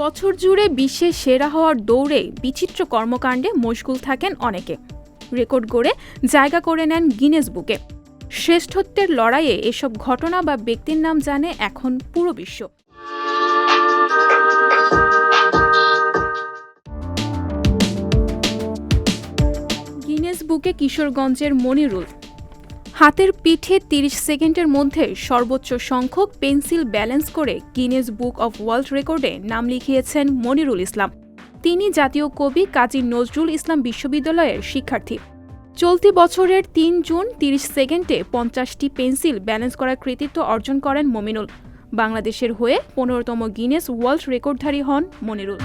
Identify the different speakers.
Speaker 1: বছর জুড়ে বিশ্বের সেরা হওয়ার দৌড়ে বিচিত্র কর্মকাণ্ডে মশগুল থাকেন অনেকে। রেকর্ড গড়ে জায়গা করে নেন গিনেস বুকে। শ্রেষ্ঠত্বের লড়াইয়ে এসব ঘটনা বা ব্যক্তির নাম জানে এখন পুরো বিশ্ব। গিনেস বুকে কিশোরগঞ্জের মনিরুল হাতের পিঠে ৩০ সেকেন্ডের মধ্যে সর্বোচ্চ সংখ্যক পেন্সিল ব্যালেন্স করে গিনেস বুক অব ওয়ার্ল্ড রেকর্ডে নাম লিখিয়েছেন মনিরুল ইসলাম। তিনি জাতীয় কবি কাজী নজরুল ইসলাম বিশ্ববিদ্যালয়ের শিক্ষার্থী। চলতি বছরের তিন জুন ৩০ সেকেন্ডে পঞ্চাশটি পেন্সিল ব্যালেন্স করার কৃতিত্ব অর্জন করেন মমিনুল। বাংলাদেশের হয়ে পনেরোতম গিনেস ওয়ার্ল্ড রেকর্ডধারী হন মনিরুল।